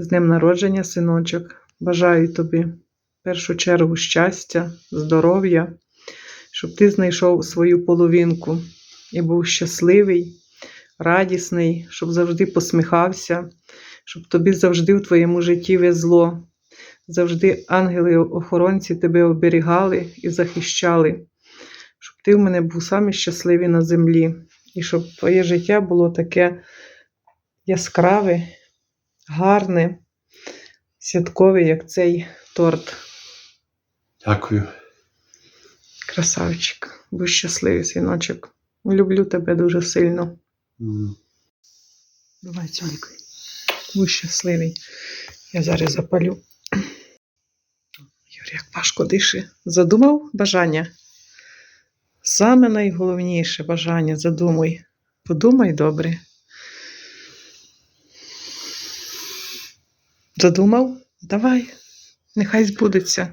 З днем народження, синочок. Бажаю тобі в першу чергу щастя, здоров'я, щоб ти знайшов свою половинку і був щасливий, радісний, щоб завжди посміхався, щоб тобі завжди в твоєму житті везло. Завжди ангели-охоронці тебе оберігали і захищали, щоб ти в мене був самий щасливий на землі, і щоб твоє життя було таке яскраве, гарне, святкове, як цей торт. Дякую. Красавчик, будь щасливий, синочок. Люблю тебе дуже сильно. М. Давай, цьомку. Будь щасливий. Я зараз запалю. Юрій, як важко дише. Задумав бажання? Саме найголовніше бажання задумуй. Подумай добре. Задумав? Давай, нехай збудеться.